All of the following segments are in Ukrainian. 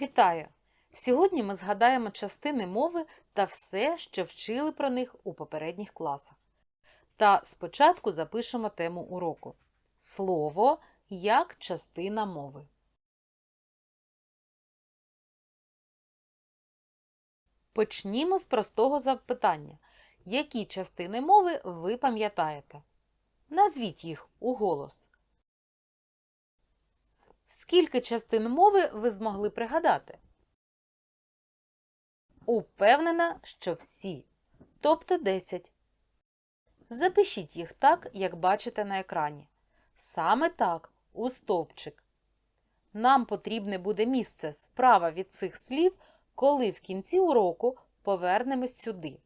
Вітаю! Сьогодні ми згадаємо частини мови та все, що вчили про них у попередніх класах. Та спочатку запишемо тему уроку. Слово як частина мови. Почнімо з простого запитання. Які частини мови ви пам'ятаєте? Назвіть їх у голос. Скільки частин мови ви змогли пригадати? Упевнена, що всі, тобто 10. Запишіть їх так, як бачите на екрані. Саме так, у стовпчик. Нам потрібне буде місце справа від цих слів, коли в кінці уроку повернемось сюди.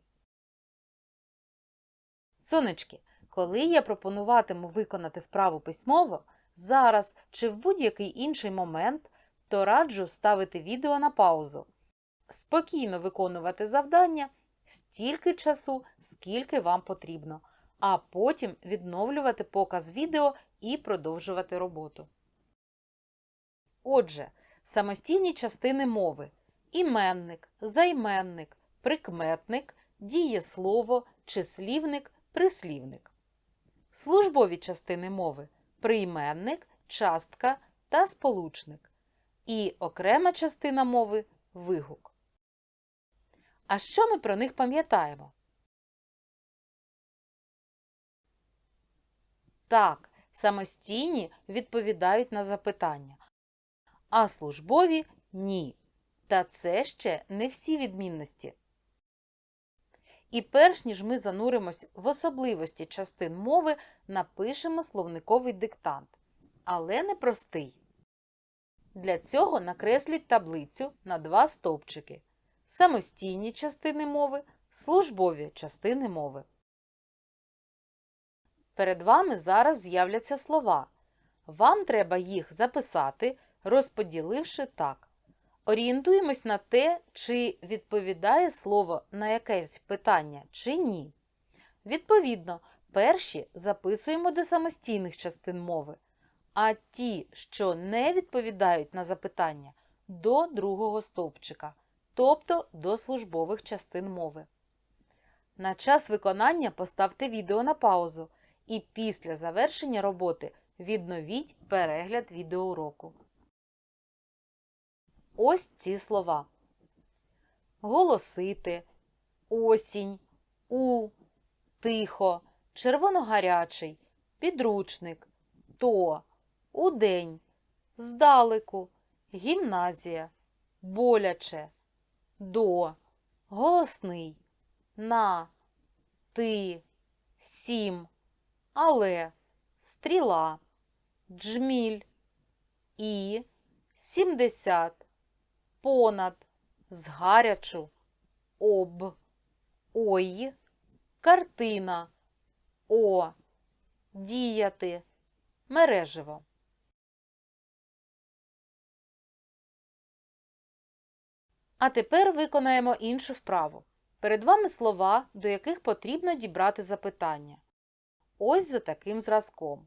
Сонечки, коли я пропонуватиму виконати вправу письмово, зараз чи в будь-який інший момент, то раджу ставити відео на паузу. Спокійно виконувати завдання стільки часу, скільки вам потрібно, а потім відновлювати показ відео і продовжувати роботу. Отже, самостійні частини мови іменник, займенник, прикметник, дієслово, числівник, прислівник. Службові частини мови прийменник, частка та сполучник. І окрема частина мови вигук. А що ми про них пам'ятаємо? Так, самостійні відповідають на запитання, а службові ні. Та це ще не всі відмінності. І перш ніж ми зануримось в особливості частин мови, напишемо словниковий диктант, але не простий. Для цього накресліть таблицю на два стовпчики самостійні частини мови, службові частини мови. Перед вами зараз з'являться слова. Вам треба їх записати, розподіливши так. Орієнтуємось на те, чи відповідає слово на якесь питання, чи ні. Відповідно, перші записуємо до самостійних частин мови, а ті, що не відповідають на запитання, до другого стовпчика, тобто до службових частин мови. На час виконання поставте відео на паузу і після завершення роботи відновіть перегляд відеоуроку. Ось ці слова. Голосити, осінь, у, тихо, червоногарячий, підручник, то, удень, здалеку, гімназія, боляче, до, голосний, на, ти, сім, але, стріла, джміль, і, сімдесят понад, згарячу, об, ой, картина, о, діяти, мережево. А тепер виконаємо іншу вправу. Перед вами слова, до яких потрібно дібрати запитання. Ось за таким зразком.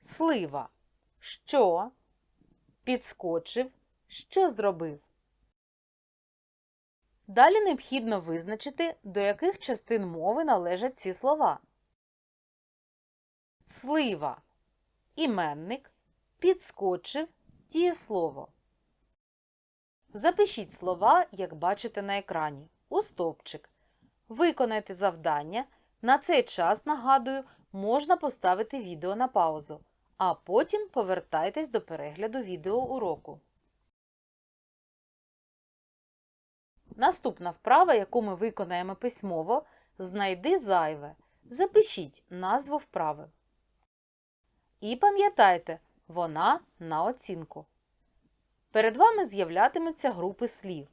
Слива. Що? Підскочив. Що зробив? Далі необхідно визначити, до яких частин мови належать ці слова. Слива. Іменник. Підскочив. Дієслово. Запишіть слова, як бачите на екрані, у стовпчик. Виконайте завдання. На цей час, нагадую, можна поставити відео на паузу, а потім повертайтесь до перегляду відеоуроку. Наступна вправа, яку ми виконаємо письмово, знайди зайве. Запишіть назву вправи. І пам'ятайте, вона на оцінку. Перед вами з'являтимуться групи слів,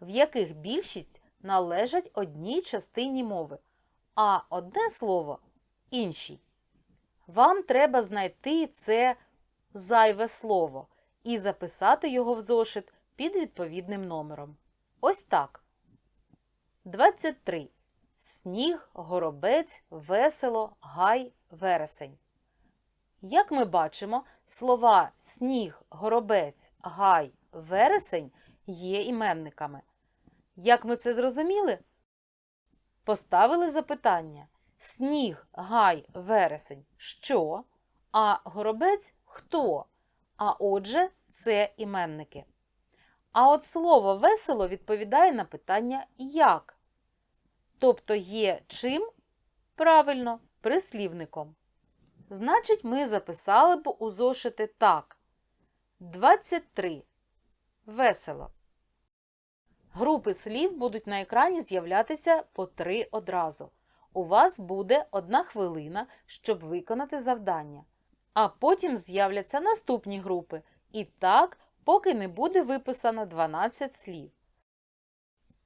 в яких більшість належать одній частині мови, а одне слово іншій. Вам треба знайти це зайве слово і записати його в зошит під відповідним номером. Ось так. 23. Сніг, горобець, весело, гай, вересень. Як ми бачимо, слова сніг, горобець, гай, вересень є іменниками. Як ми це зрозуміли? Поставили запитання. Сніг, гай, вересень що? А горобець хто? А отже, це іменники. А от слово весело відповідає на питання як. Тобто є чим? Правильно, прислівником. Значить, ми записали б у зошити так. 23. Весело. Групи слів будуть на екрані з'являтися по три одразу. У вас буде одна хвилина, щоб виконати завдання. А потім з'являться наступні групи. І так, поки не буде виписано 12 слів.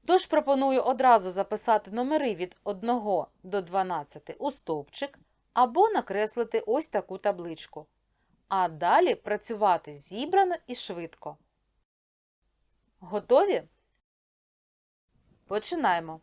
Тож пропоную одразу записати номери від 1 до 12 у стовпчик або накреслити ось таку табличку. А далі працювати зібрано і швидко. Готові? Починаємо.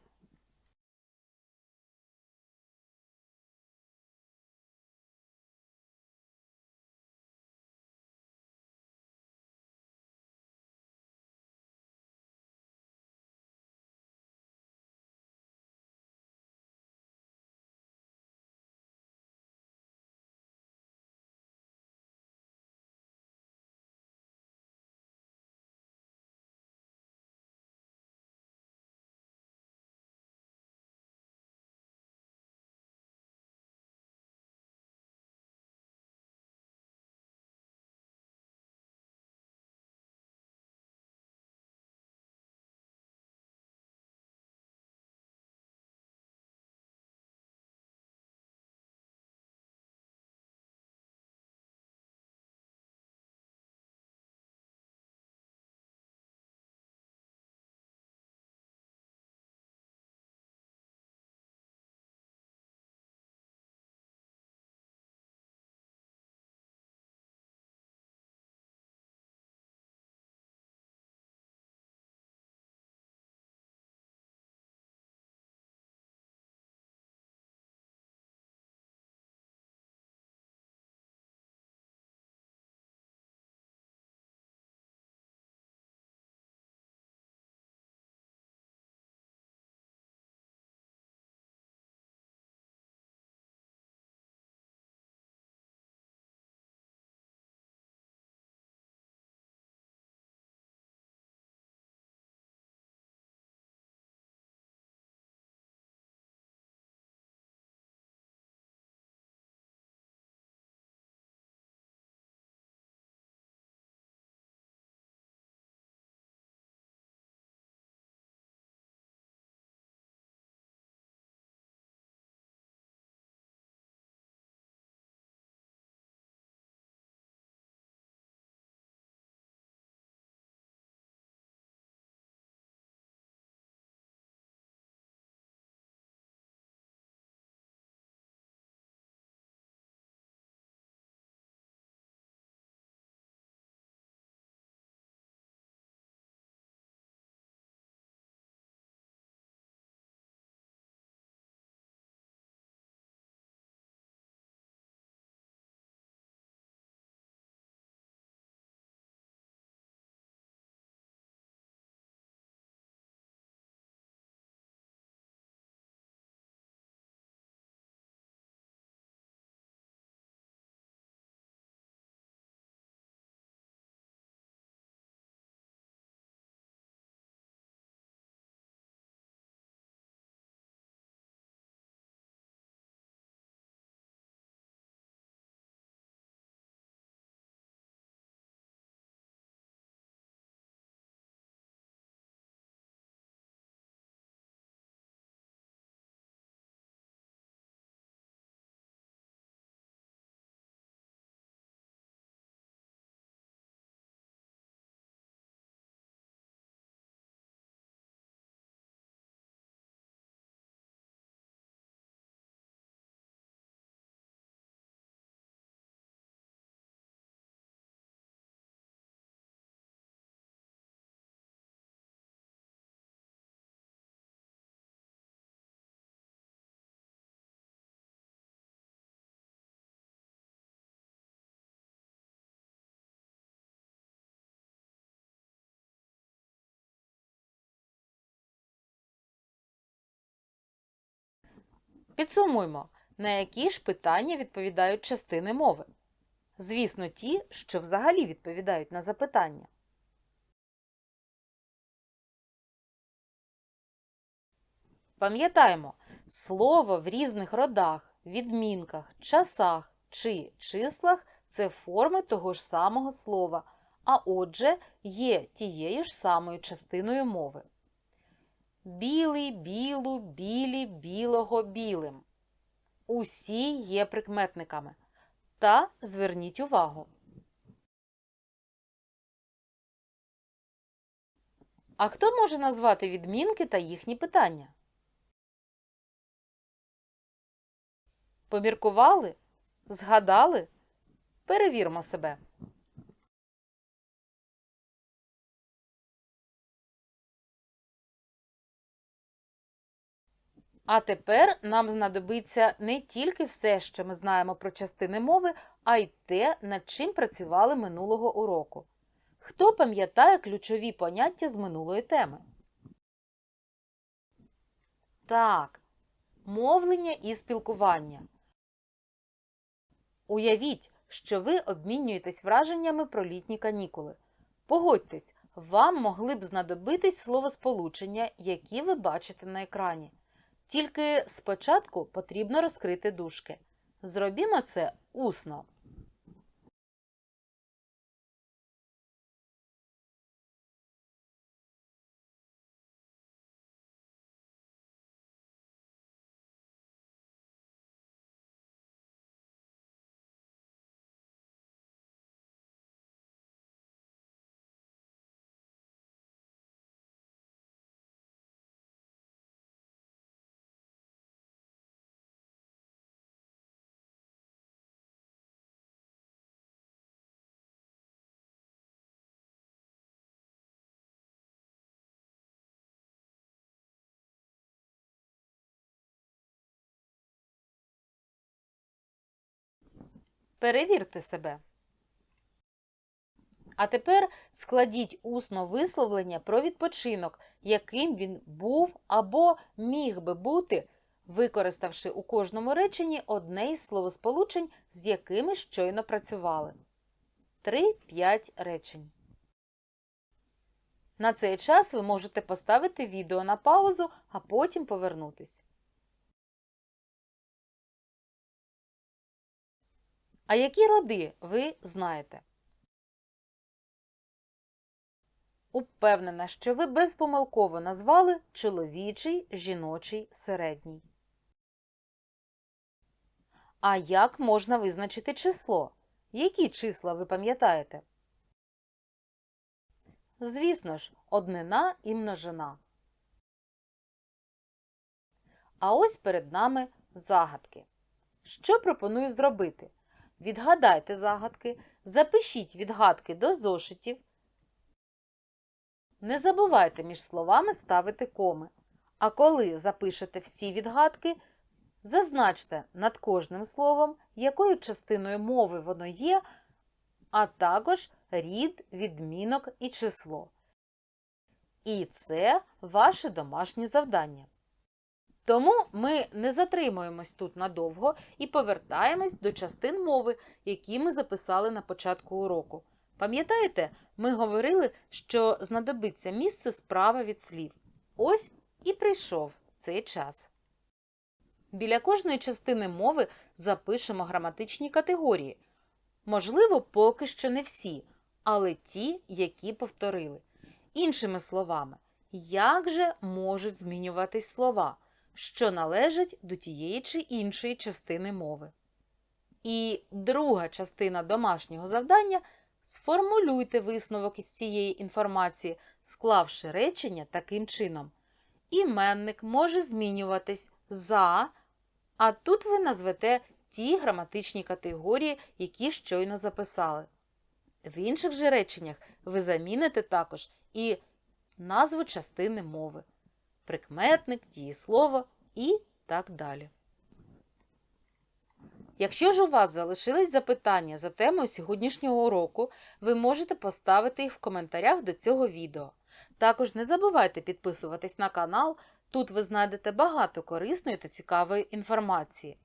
Підсумуймо, на які ж питання відповідають частини мови. Звісно, ті, що взагалі відповідають на запитання. Пам'ятаємо, слово в різних родах, відмінках, часах чи числах це форми того ж самого слова, а отже, є тією ж самою частиною мови. Білий, білу, білі, білого, білим. Усі є прикметниками. Та зверніть увагу. А хто може назвати відмінки та їхні питання? Поміркували? Згадали? Перевірмо себе. А тепер нам знадобиться не тільки все, що ми знаємо про частини мови, а й те, над чим працювали минулого уроку. Хто пам'ятає ключові поняття з минулої теми? Так, мовлення і спілкування. Уявіть, що ви обмінюєтесь враженнями про літні канікули. Погодьтесь, вам могли б знадобитись словосполучення, які ви бачите на екрані. Тільки спочатку потрібно розкрити дужки. Зробімо це усно. Перевірте себе. А тепер складіть усно висловлення про відпочинок, яким він був або міг би бути, використавши у кожному реченні одне із словосполучень, з якими щойно працювали. 3-5 речень. На цей час ви можете поставити відео на паузу, а потім повернутись. А які роди ви знаєте? Упевнена, що ви безпомилково назвали чоловічий, жіночий, середній. А як можна визначити число? Які числа ви пам'ятаєте? Звісно ж, однина і множина. А ось перед нами загадки. Що пропоную зробити? Відгадайте загадки, запишіть відгадки до зошитів. Не забувайте між словами ставити коми. А коли запишете всі відгадки, зазначте над кожним словом, якою частиною мови воно є, а також рід, відмінок і число. І це ваше домашнє завдання. Тому ми не затримуємось тут надовго і повертаємось до частин мови, які ми записали на початку уроку. Пам'ятаєте, ми говорили, що знадобиться місце справа від слів. Ось і прийшов цей час. Біля кожної частини мови запишемо граматичні категорії. Можливо, поки що не всі, але ті, які повторили. Іншими словами, як же можуть змінюватись слова? Що належать до тієї чи іншої частини мови. І друга частина домашнього завдання сформулюйте висновок із цієї інформації, склавши речення таким чином. Іменник може змінюватись за, а тут ви назвете ті граматичні категорії, які щойно записали. В інших же реченнях ви заміните також і назву частини мови прикметник, дієслово і так далі. Якщо ж у вас залишились запитання за темою сьогоднішнього уроку, ви можете поставити їх в коментарях до цього відео. Також не забувайте підписуватись на канал, Тут ви знайдете багато корисної та цікавої інформації.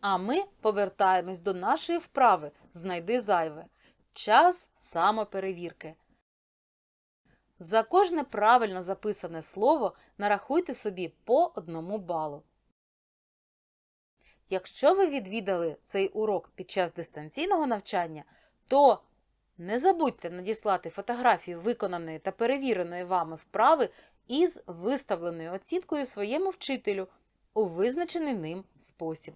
А ми повертаємось до нашої вправи Знайди зайве. Час самоперевірки. За кожне правильно записане слово нарахуйте собі по одному балу. Якщо ви відвідали цей урок під час дистанційного навчання, то не забудьте надіслати фотографію виконаної та перевіреної вами вправи із виставленою оцінкою своєму вчителю у визначений ним спосіб.